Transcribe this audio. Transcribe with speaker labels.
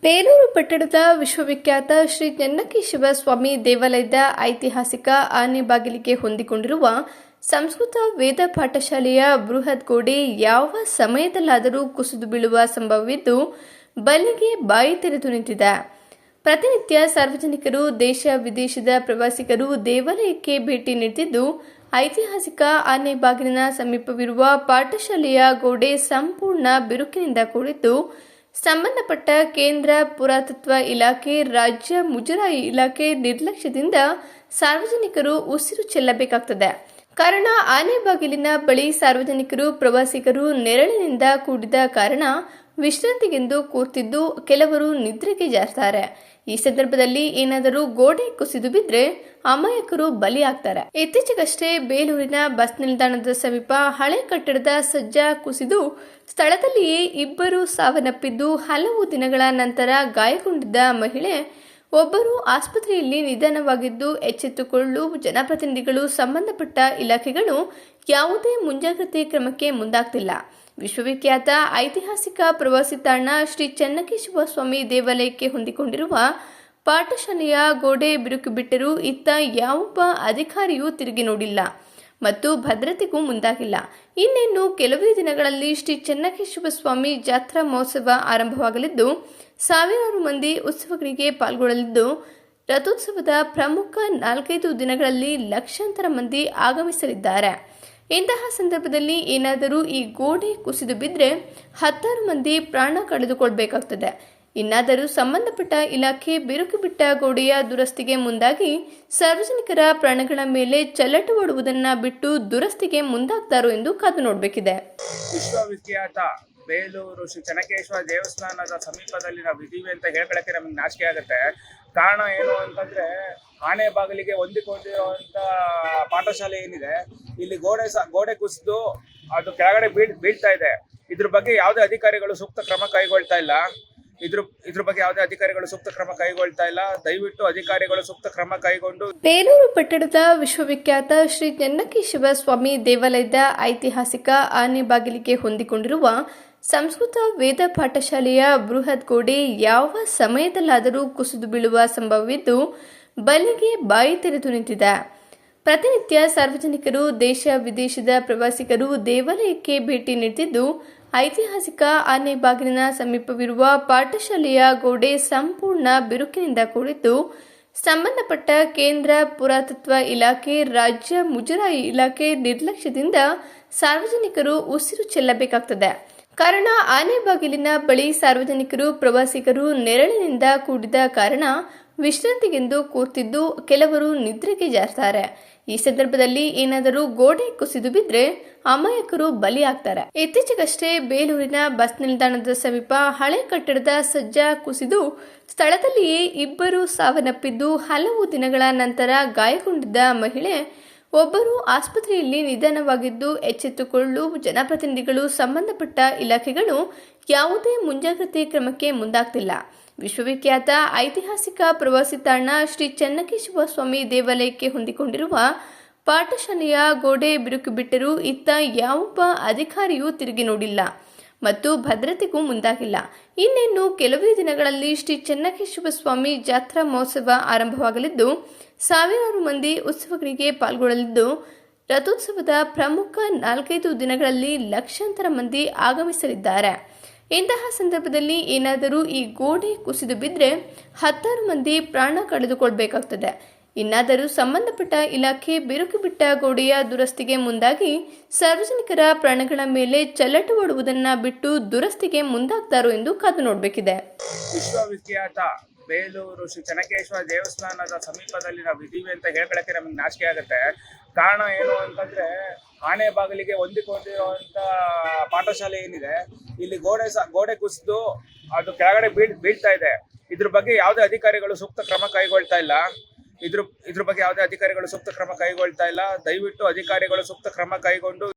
Speaker 1: ಬೇಲೂರು ಪಟ್ಟಣದ ವಿಶ್ವವಿಖ್ಯಾತ ಶ್ರೀ ಚೆನ್ನಕೇಶವ ಸ್ವಾಮಿ ದೇವಾಲಯದ ಐತಿಹಾಸಿಕ ಆನೆ ಬಾಗಿಲಿಗೆ ಹೊಂದಿಕೊಂಡಿರುವ ಸಂಸ್ಕೃತ ವೇದ ಪಾಠಶಾಲೆಯ ಬೃಹತ್ ಗೋಡೆ ಯಾವ ಸಮಯದಲ್ಲಾದರೂ ಕುಸಿದು ಬೀಳುವ ಸಂಭವವಿದ್ದು, ಬಲಿಗೆ ಬಾಯಿ ತೆರೆದು ನಿಂತಿದೆ. ಪ್ರತಿನಿತ್ಯ ಸಾರ್ವಜನಿಕರು ದೇಶ ವಿದೇಶದ ಪ್ರವಾಸಿಗರು ದೇವಾಲಯಕ್ಕೆ ಭೇಟಿ ನೀಡುತ್ತಿದ್ದು ಐತಿಹಾಸಿಕ ಆನೆಬಾಗಿಲಿನ ಸಮೀಪವಿರುವ ಪಾಠಶಾಲೆಯ ಗೋಡೆ ಸಂಪೂರ್ಣ ಬಿರುಕಿನಿಂದ ಕೂಡಿದ್ದು, ಸಂಬಂಧಪಟ್ಟ ಕೇಂದ್ರ ಪುರಾತತ್ವ ಇಲಾಖೆ, ರಾಜ್ಯ ಮುಜರಾಯಿ ಇಲಾಖೆ ನಿರ್ಲಕ್ಷ್ಯದಿಂದ ಸಾರ್ವಜನಿಕರು ಉಸಿರು ಚೆಲ್ಲಬೇಕಾಗ್ತದೆ. ಕಾರಣ ಆನೆಬಾಗಿಲಿನ ಬಳಿ ಸಾರ್ವಜನಿಕರು, ಪ್ರವಾಸಿಗರು ನೆರಳಿನಿಂದ ಕೂಡಿದ ಕಾರಣ ವಿಶ್ರಾಂತಿಗೆಂದು ಕೂರ್ತಿದ್ದು ಕೆಲವರು ನಿದ್ರೆಗೆ ಜಾರ್ತಾರೆ. ಈ ಸಂದರ್ಭದಲ್ಲಿ ಏನಾದರೂ ಗೋಡೆ ಕುಸಿದು ಬಿದ್ರೆ ಅಮಾಯಕರು ಬಲಿಯಾಗ್ತಾರೆ. ಇತ್ತೀಚೆಗಷ್ಟೇ ಬೇಲೂರಿನ ಬಸ್ ನಿಲ್ದಾಣದ ಸಮೀಪ ಹಳೆ ಕಟ್ಟಡದ ಸಜ್ಜ ಕುಸಿದು ಸ್ಥಳದಲ್ಲಿಯೇ ಇಬ್ಬರು ಸಾವನ್ನಪ್ಪಿದ್ದು ಹಲವು ದಿನಗಳ ನಂತರ ಗಾಯಗೊಂಡಿದ್ದ ಮಹಿಳೆ ಒಬ್ಬರು ಆಸ್ಪತ್ರೆಯಲ್ಲಿ ನಿಧನವಾಗಿದ್ದು ಎಚ್ಚೆತ್ತುಕೊಳ್ಳಲು ಜನಪ್ರತಿನಿಧಿಗಳು ಸಂಬಂಧಪಟ್ಟ ಇಲಾಖೆಗಳು ಯಾವುದೇ ಮುಂಜಾಗ್ರತೆ ಕ್ರಮಕ್ಕೆ ಮುಂದಾಗ್ತಿಲ್ಲ. ವಿಶ್ವವಿಖ್ಯಾತ ಐತಿಹಾಸಿಕ ಪ್ರವಾಸಿ ತಾಣ ಶ್ರೀ ಚನ್ನಕೇಶವ ಸ್ವಾಮಿ ದೇವಾಲಯಕ್ಕೆ ಹೊಂದಿಕೊಂಡಿರುವ ಪಾಠಶಾಲೆಯ ಗೋಡೆ ಬಿರುಕು ಬಿಟ್ಟರೂ ಇತ್ತ ಯಾವೊಬ್ಬ ಅಧಿಕಾರಿಯೂ ತಿರುಗಿ ನೋಡಿಲ್ಲ. ಮತ್ತು ಭದ್ರತೆಗೂ ಮುಂದಾಗಿಲ್ಲ. ಇನ್ನೇನು ಕೆಲವೇ ದಿನಗಳಲ್ಲಿ ಶ್ರೀ ಚೆನ್ನಕೇಶವ ಸ್ವಾಮಿ ಜಾತ್ರಾ ಮಹೋತ್ಸವ ಆರಂಭವಾಗಲಿದ್ದು, ಸಾವಿರಾರು ಮಂದಿ ಉತ್ಸವಗಳಿಗೆ ಪಾಲ್ಗೊಳ್ಳಲಿದ್ದು, ರಥೋತ್ಸವದ ಪ್ರಮುಖ ನಾಲ್ಕೈದು ದಿನಗಳಲ್ಲಿ ಲಕ್ಷಾಂತರ ಮಂದಿ ಆಗಮಿಸಲಿದ್ದಾರೆ. ಇಂತಹ ಸಂದರ್ಭದಲ್ಲಿ ಏನಾದರೂ ಈ ಗೋಡೆ ಕುಸಿದು ಬಿದ್ದರೆ ಹತ್ತಾರು ಮಂದಿ ಪ್ರಾಣ ಕಳೆದುಕೊಳ್ಬೇಕಾಗ್ತದೆ. ಇನ್ನಾದರೂ ಸಂಬಂಧಪಟ್ಟ ಇಲಾಖೆ ಬಿರುಕು ಬಿಟ್ಟ ಗೋಡೆಯ ದುರಸ್ತಿಗೆ ಮುಂದಾಗಿ ಸಾರ್ವಜನಿಕರ ಪ್ರಾಣಗಳ ಮೇಲೆ ಚಲ್ಲಟು ಓಡುವುದನ್ನ ಬಿಟ್ಟು ದುರಸ್ತಿಗೆ ಮುಂದಾಗ್ತಾರೋ ಎಂದು ಕಾದು ನೋಡಬೇಕಿದೆ.
Speaker 2: ವಿಶ್ವವಿಖ್ಯಾತ ಬೇಲೂರು ಶ್ರೀ ಚನಕೇಶ್ವರ ದೇವಸ್ಥಾನದ ಸಮೀಪದಲ್ಲಿ ನಾವು ಇದ್ದೀವಿ ಅಂತ ಹೇಳ್ಕೊಳಕ್ಕೆ ನಮಗೆ ನಾಚಿಕೆ ಆಗುತ್ತೆ. ಕಾರಣ ಏನು ಅಂತಂದ್ರೆ ಆನೆ ಬಾಗಿಲಿಗೆ ಹೊಂದಿಕೊಂಡಿರುವಂತ ಪಾಠಶಾಲೆ ಏನಿದೆ, ಇಲ್ಲಿ ಗೋಡೆ ಗೋಡೆ ಕುಸಿದು ಅದು ಕೆಳಗಡೆ ಬೀಳ್, ಬೀಳ್ತಾ ಇದೆ. ಇದ್ರ ಬಗ್ಗೆ ಯಾವುದೇ ಅಧಿಕಾರಿಗಳು ಸೂಕ್ತ ಕ್ರಮ ಕೈಗೊಳ್ತಾ ಇಲ್ಲ. ಇದ್ರ ಇದ್ರ ಬಗ್ಗೆ ಯಾವುದೇ ಅಧಿಕಾರಿಗಳು ಸೂಕ್ತ ಕ್ರಮ ಕೈಗೊಳ್ತಾ ಇಲ್ಲ. ದಯವಿಟ್ಟು ಅಧಿಕಾರಿಗಳು ಸೂಕ್ತ ಕ್ರಮ ಕೈಗೊಂಡು
Speaker 1: ಬೇಲೂರು ಪಟ್ಟಣದ ವಿಶ್ವವಿಖ್ಯಾತ ಶ್ರೀ ಚೆನ್ನಕೇಶವ ಸ್ವಾಮಿ ದೇವಾಲಯದ ಐತಿಹಾಸಿಕ ಆನೆ ಬಾಗಿಲಿಗೆ ಹೊಂದಿಕೊಂಡಿರುವ ಸಂಸ್ಕೃತ ವೇದ ಪಾಠಶಾಲೆಯ ಬೃಹತ್ ಗೋಡೆ ಯಾವ ಸಮಯದಲ್ಲಾದರೂ ಕುಸಿದು ಬೀಳುವ ಸಂಭವವಿದ್ದು ಬಲಿಗೆ ಬಾಯಿ ತೆರೆದು ನಿಂತಿದೆ. ಪ್ರತಿನಿತ್ಯ ಸಾರ್ವಜನಿಕರು ದೇಶ ವಿದೇಶದ ಪ್ರವಾಸಿಗರು ದೇವಾಲಯಕ್ಕೆ ಭೇಟಿ ನೀಡುತ್ತಿದ್ದು ಐತಿಹಾಸಿಕ ಆನೆ ಬಾಗಿಲಿನ ಸಮೀಪವಿರುವ ಪಾಠಶಾಲೆಯ ಗೋಡೆ ಸಂಪೂರ್ಣ ಬಿರುಕಿನಿಂದ ಕೂಡಿದ್ದು, ಸಂಬಂಧಪಟ್ಟ ಕೇಂದ್ರ ಪುರಾತತ್ವ ಇಲಾಖೆ, ರಾಜ್ಯ ಮುಜರಾಯಿ ಇಲಾಖೆ ನಿರ್ಲಕ್ಷ್ಯದಿಂದ ಸಾರ್ವಜನಿಕರು ಉಸಿರು ಚೆಲ್ಲಬೇಕಾಗ್ತದೆ. ಕಾರಣ, ಆನೆ ಬಾಗಿಲಿನ ಬಳಿ ಸಾರ್ವಜನಿಕರು, ಪ್ರವಾಸಿಗರು ನೆರಳಿನಿಂದ ಕೂಡಿದ ಕಾರಣ ವಿಶ್ರಾಂತಿಗೆಂದು ಕೂರ್ತಿದ್ದು ಕೆಲವರು ನಿದ್ರೆಗೆ ಜಾರ್ತಾರೆ. ಈ ಸಂದರ್ಭದಲ್ಲಿ ಏನಾದರೂ ಗೋಡೆ ಕುಸಿದು ಬಿದ್ರೆ ಅಮಾಯಕರು ಬಲಿಯಾಗ್ತಾರೆ. ಇತ್ತೀಚೆಗಷ್ಟೇ ಬೇಲೂರಿನ ಬಸ್ ನಿಲ್ದಾಣದ ಸಮೀಪ ಹಳೆ ಕಟ್ಟಡದ ಸಜ್ಜ ಕುಸಿದು ಸ್ಥಳದಲ್ಲಿಯೇ ಇಬ್ಬರು ಸಾವನ್ನಪ್ಪಿದ್ದು ಹಲವು ದಿನಗಳ ನಂತರ ಗಾಯಗೊಂಡಿದ್ದ ಮಹಿಳೆ ಒಬ್ಬರು ಆಸ್ಪತ್ರೆಯಲ್ಲಿ ನಿಧನವಾಗಿದ್ದು ಎಚ್ಚೆತ್ತುಕೊಳ್ಳಲು ಜನಪ್ರತಿನಿಧಿಗಳು ಸಂಬಂಧಪಟ್ಟ ಇಲಾಖೆಗಳು ಯಾವುದೇ ಮುಂಜಾಗ್ರತೆ ಕ್ರಮಕ್ಕೆ ಮುಂದಾಗ್ತಿಲ್ಲ. ವಿಶ್ವವಿಖ್ಯಾತ ಐತಿಹಾಸಿಕ ಪ್ರವಾಸಿ ತಾಣ ಶ್ರೀ ಚನ್ನಕೇಶವ ಸ್ವಾಮಿ ದೇವಾಲಯಕ್ಕೆ ಹೊಂದಿಕೊಂಡಿರುವ ಪಾಠಶಾಲೆಯ ಗೋಡೆ ಬಿರುಕು ಬಿಟ್ಟರೂ ಇತ್ತ ಯಾವೊಬ್ಬ ಅಧಿಕಾರಿಯೂ ತಿರುಗಿ ನೋಡಿಲ್ಲ ಮತ್ತು ಭದ್ರತೆಗೂ ಮುಂದಾಗಿಲ್ಲ. ಇನ್ನೇನು ಕೆಲವೇ ದಿನಗಳಲ್ಲಿ ಶ್ರೀ ಚನ್ನಕೇಶವ ಸ್ವಾಮಿ ಜಾತ್ರಾ ಮಹೋತ್ಸವ ಆರಂಭವಾಗಲಿದ್ದು, ಸಾವಿರಾರು ಮಂದಿ ಉತ್ಸವಗಳಿಗೆ ಪಾಲ್ಗೊಳ್ಳಲಿದ್ದು, ರಥೋತ್ಸವದ ಪ್ರಮುಖ ನಾಲ್ಕೈದು ದಿನಗಳಲ್ಲಿ ಲಕ್ಷಾಂತರ ಮಂದಿ ಆಗಮಿಸಲಿದ್ದಾರೆ. ಇಂತಹ ಸಂದರ್ಭದಲ್ಲಿ ಏನಾದರೂ ಈ ಗೋಡೆ ಕುಸಿದು ಬಿದ್ದರೆ ಹತ್ತಾರು ಮಂದಿ ಪ್ರಾಣ ಕಳೆದುಕೊಳ್ಬೇಕಾಗ್ತದೆ. ಇನ್ನಾದರೂ ಸಂಬಂಧಪಟ್ಟ ಇಲಾಖೆ ಬಿರುಕು ಬಿಟ್ಟ ಗೋಡೆಯ ದುರಸ್ತಿಗೆ ಮುಂದಾಗಿ ಸಾರ್ವಜನಿಕರ ಪ್ರಾಣಗಳ ಮೇಲೆ ಚಲ್ಲಟು ಓಡುವುದನ್ನ ಬಿಟ್ಟು ದುರಸ್ತಿಗೆ ಮುಂದಾಗ್ತಾರೋ ಎಂದು ಕಾದು ನೋಡಬೇಕಿದೆ.
Speaker 2: ವಿಶ್ವವಿಖ್ಯಾತ ಬೇಲೂರು ಶ್ರೀ ಚೆನ್ನಕೇಶ್ವರ ದೇವಸ್ಥಾನದ ಸಮೀಪದಲ್ಲಿ ನಾವು ಇದೀವಿ ಅಂತ ಹೇಳ್ಕೊಳಕ್ಕೆ ನಮಗೆ ನಾಚಿಕೆ ಆಗುತ್ತೆ. ಕಾರಣ ಏನು ಅಂತಂದ್ರೆ ಆನೆ ಬಾಗಿಲಿಗೆ ಹೊಂದಿಕೊಂಡಿರುವಂತ ಪಾಠಶಾಲೆ ಏನಿದೆ, ಇಲ್ಲಿ ಗೋಡೆ ಗೋಡೆ ಕುಸಿದು ಅದು ಕೆಳಗಡೆ ಬೀಳ್, ಬೀಳ್ತಾ ಇದೆ. ಇದ್ರ ಬಗ್ಗೆ ಯಾವುದೇ ಅಧಿಕಾರಿಗಳು ಸೂಕ್ತ ಕ್ರಮ ಕೈಗೊಳ್ತಾ ಇಲ್ಲ. ಇದ್ರ ಇದ್ರ ಬಗ್ಗೆ ಯಾವುದೇ ಅಧಿಕಾರಿಗಳು ಸೂಕ್ತ ಕ್ರಮ ಕೈಗೊಳ್ತಾ ಇಲ್ಲ. ದಯವಿಟ್ಟು ಅಧಿಕಾರಿಗಳು ಸೂಕ್ತ ಕ್ರಮ ಕೈಗೊಂಡು